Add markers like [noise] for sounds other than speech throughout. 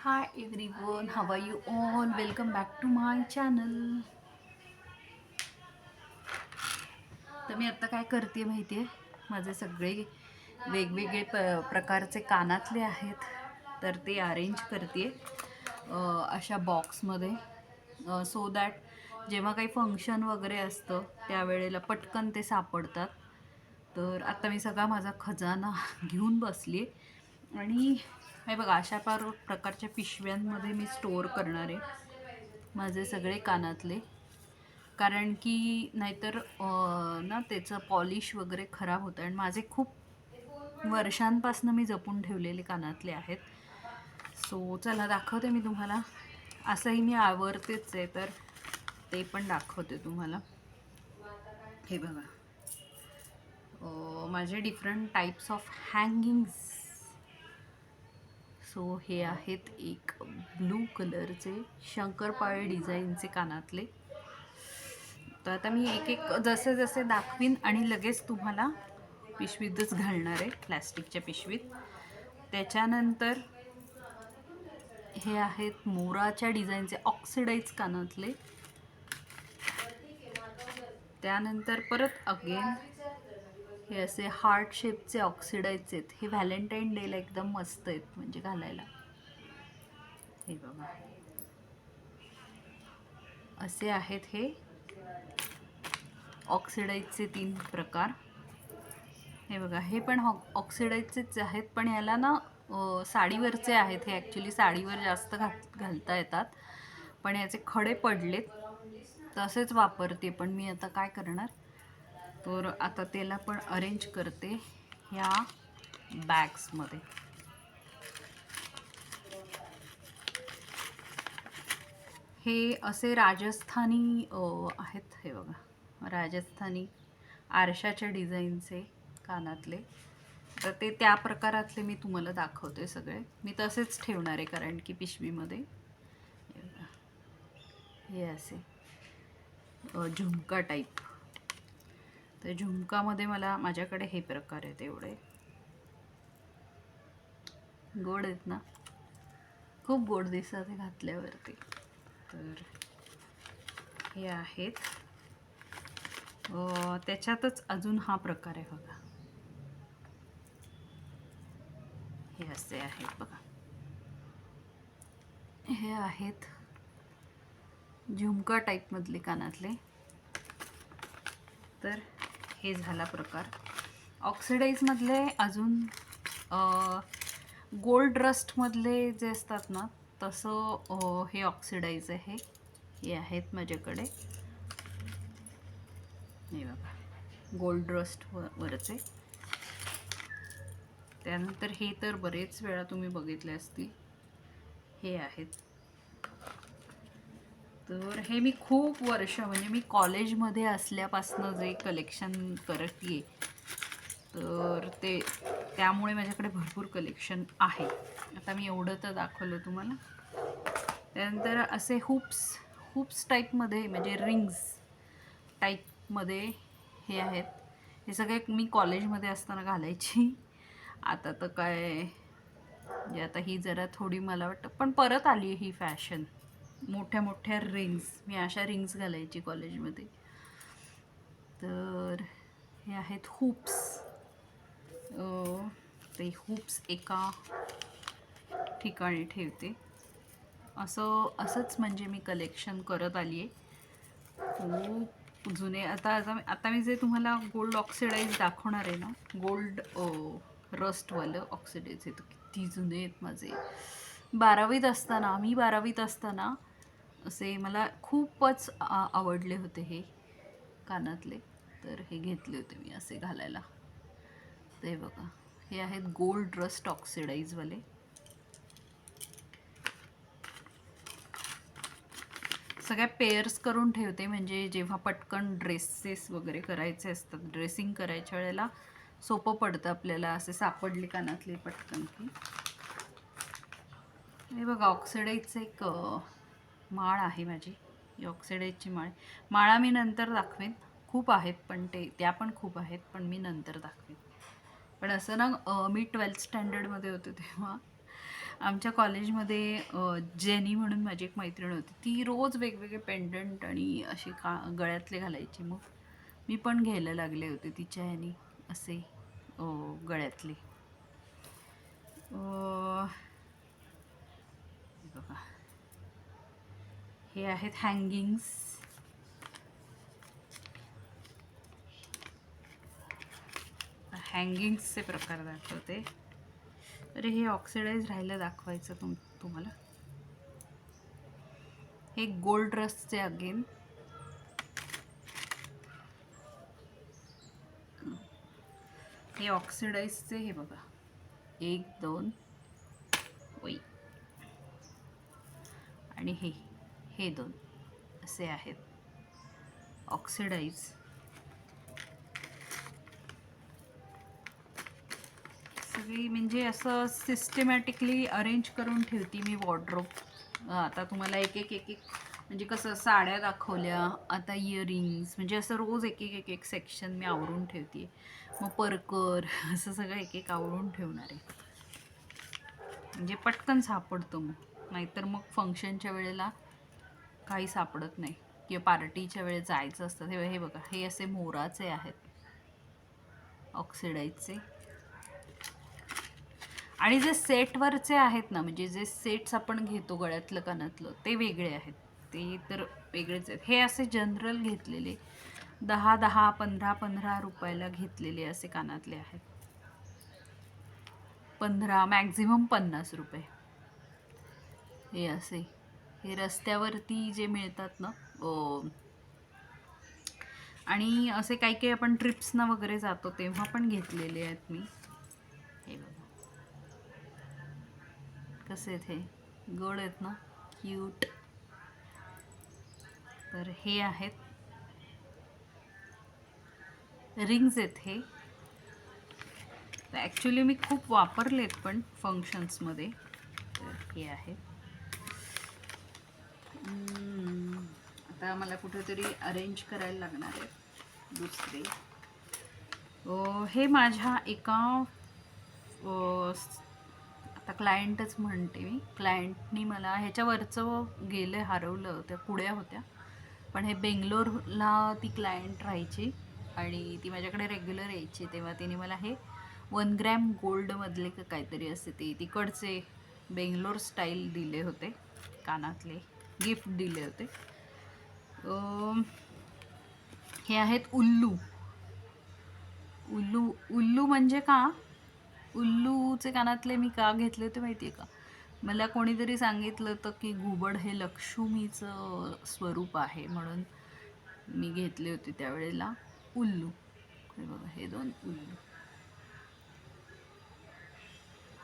Hi everyone how are you all welcome back to my channel तर मी आत्ता काय करते माहिती आहे माझे सगळे वेगवेगळे प प्रकारचे कानातले आहेत तर ते अरेंज करते अशा बॉक्समध्ये सो दॅट जेव्हा काही फंक्शन वगैरे असतं त्यावेळेला पटकन ते सापडतात. तर आत्ता मी सगळा माझा खजाना [laughs] घेऊन बसली आणि हे बघा अशा फार प्रकारच्या पिशव्यांमध्ये मी स्टोअर करणार आहे. माझे सगळे कानातले. कारण की नाहीतर ना त्याचं पॉलिश वगैरे खराब होतं. आणि माझे खूप वर्षांपासून मी जपून ठेवलेले कानातले आहेत. सो चला दाखवते मी तुम्हाला. असंही मी आवडतेच आहे तर ते पण दाखवते तुम्हाला. हे बघा. माझे different types of hangings so हे आहेत एक ब्लू कलरचे शंकरपाळे डिझाईनचे कानातले. तर आता मी एक एक जसे जसे दाखवीन आणि लगेच तुम्हाला पिशवीतच घालणार आहे प्लॅस्टिकच्या पिशवीत. त्याच्यानंतर हे आहेत मोराच्या डिझाईनचे ऑक्सिडाईज कानातले. त्यानंतर परत अगेन हे असे हार्ट शेपचे ऑक्सिडाईज आहेत. हे व्हॅलेंटाईन डेला एकदम मस्त आहेत म्हणजे घालायला. हे बघा. असे आहेत हे. ऑक्सिडाईजचे तीन प्रकार. हे बघा हे पण हो, हॉ ऑक्सिडाईजचेच आहेत पण याला ना साडीवरचे आहेत हे. ॲक्च्युली साडीवर जास्त घात घालता येतात. पण याचे खडे पडलेत. तसेच वापरते पण मी आता काय करणार? तर आता त्याला पण अरेंज करते ह्या बॅग्समध्ये हे असे राजस्थानी आहेत हे बघा. राजस्थानी आरशाच्या डिझाईनचे कानातले. तर ते त्या प्रकारातले मी तुम्हाला दाखवते सगळे. मी तसेच ठेवणार आहे कारण की पिशवीमध्ये. हे असे झुमका टाईप तर झुमकामध्ये मला माझ्याकडे हे प्रकार आहेत एवढे. गोड आहेत ना? खूप गोड दिसतात हे घातल्यावरती. तर हे आहेत. त्याच्यातच अजून हा प्रकार आहे बघा. हे असे आहेत बघा. हे आहेत झुमका टाईपमधले कानातले. तर हे झाला प्रकार. ऑक्सिडाईजमधले अजून गोल्ड रस्टमधले जे असतात ना तसं हे ऑक्सिडाईज आहे. हे आहेत माझ्याकडे. हे बघा. गोल्ड रस्ट व वरचे. त्यानंतर हे तर बरेच वेळा तुम्ही बघितले असतील. हे आहेत. तर हे मी खूप वर्ष म्हणजे मी कॉलेजमध्ये असल्यापासनं जे कलेक्शन करते तर ते त्यामुळे माझ्याकडे भरपूर कलेक्शन आहे. आता मी एवढं तर दाखवलं तुम्हाला. त्यानंतर असे हुप्स हुप्स टाईपमध्ये म्हणजे रिंग्स टाईपमध्ये हे आहेत. हे सगळे मी कॉलेजमध्ये असताना घालायची. आता तर काय म्हणजे आता ही जरा थोडी मला वाटतं पण परत आली आहे ही फॅशन. मोठ्या मोठ्या रिंग्स मी अशा रिंग्स घालायची कॉलेजमध्ये तर हे आहेत हुप्स ते हुप्स एका ठिकाणी ठेवते. असं असंच म्हणजे मी कलेक्शन करत आली आहे खूप जुने आता आता आता मी जे तुम्हाला गोल्ड ऑक्सिडाईज दाखवणार आहे ना गोल्ड रस्टवालं ऑक्सिडाईज आहे तर किती जुने आहेत माझे. बारावीत असताना मी बारावीत असताना असे मला खूपच आवडले होते हे कानातले. तर हे घेतले होते मी असे घालायला. ते बघा. हे आहेत गोल्ड रस्ट ऑक्सिडाईजवाले सगळ्या पेअर्स करून ठेवते. म्हणजे जेव्हा पटकन ड्रेसेस वगैरे करायचे असतात ड्रेसिंग करायच्या वेळेला सोपं पडतं आपल्याला असे सापडले कानातले पटकन की. हे बघा ऑक्सिडाईजचं एक माळ आहे माझी ऑक्सिडाईजची माळ माळा मी नंतर दाखवेन. खूप आहेत पण ते त्या पण खूप आहेत पण मी नंतर दाखवेन. पण असं ना मी ट्वेल्थ स्टँडर्डमध्ये होते तेव्हा. आमच्या कॉलेजमध्ये जेनी म्हणून माझी एक मैत्रीण होती. ती रोज वेगवेगळे पेंडंट आणि असे का गळ्यातले घालायची मग. मी पण घ्यायला लागले होते तिच्या ह्यानी असे गळ्यातले. बघा. हे आहेत हँगिंग्स हँगिंग्सचे प्रकार दाखवते. अरे हे ऑक्सिडाईज राहिलं दाखवायचं तुम तुम्हाला. हे गोल्ड रस्टचे अगेन हे ऑक्सिडाईजचे हे बघा. एक दोन. वै आणि हे. हे दोन असे आहेत. ऑक्सिडाईज सगळी म्हणजे असं सिस्टमॅटिकली अरेंज करून ठेवते मी वॉर्ड्रोब आता तुम्हाला एक एक एक एक म्हणजे कसं साड्या दाखवल्या आता इयरिंग्स म्हणजे असं रोज एक एक एक एक सेक्शन मी आवरून ठेवते मग परकर असं सगळं एक एक आवरून ठेवणार. आहे म्हणजे पटकन सापडतो मग. नाहीतर मग फंक्शनच्या वेळेला काही सापडत नाही. किंवा पार्टीच्या वेळेस जायचं असतं तेव्हा हे बघा हे असे मोराचे आहेत. ऑक्सिडाईजचे आणि जे सेटवरचे आहेत ना म्हणजे जे सेट्स आपण घेतो गळ्यातलं कानातलं ते वेगळे आहेत. ते तर वेगळेच आहेत. हे असे जनरल घेतलेले दहा दहा पंधरा पंधरा रुपयाला घेतलेले असे कानातले आहेत. पंधरा मॅक्झिमम पन्नास रुपये. हे असे. हे रस्त्यावरती जे मिळतात ना आणि असे काही काही आपण ट्रिप्सना वगैरे जातो तेव्हा पण घेतलेले आहेत मी. हे बघा. कसे आहेत हे? गोड आहेत ना? क्यूट तर हे आहेत. रिंग्स आहेत हे. ॲक्च्युली मी खूप वापरलेत पण फंक्शन्समध्ये तर हे आहेत आता मला कुठेतरी अरेंज करायला लागणार आहे. दुसरे. हे माझ्या एका आता क्लायंटच म्हणते मी. क्लायंटनी मला ह्याच्यावरचं गेलं हरवलं. त्या पुड्या होत्या. पण हे बेंगलोरला ती क्लायंट राहायची आणि ती माझ्याकडे रेग्युलर यायची. तेव्हा तिने मला हे वन ग्रॅम गोल्डमधले का काहीतरी असते ते तिकडचे बेंगलोर स्टाईल दिले होते कानातले. गिफ्ट दिले होते. हे आहेत उल्लू. उल्लू उल्लू म्हणजे का? उल्लूचे कानातले मी का घेतले होते माहिती आहे का? मला कोणीतरी सांगितलं होतं की घुबड हे लक्ष्मीचं स्वरूप आहे म्हणून मी घेतले होते त्यावेळेला उल्लू. हे बघा हे दोन उल्लू.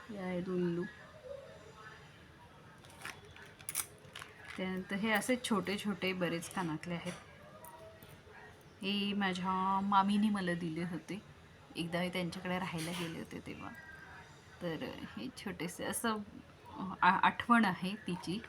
हे आहेत उल्लू. त्यानंतर हे असे छोटे छोटे बरेच कानातले आहेत. हे माझ्या मामीने मला दिले होते. एकदा मी त्यांच्याकडे राहायला गेले होते तेव्हा. तर हे छोटेसे असं आ- आठवण आहे तिची.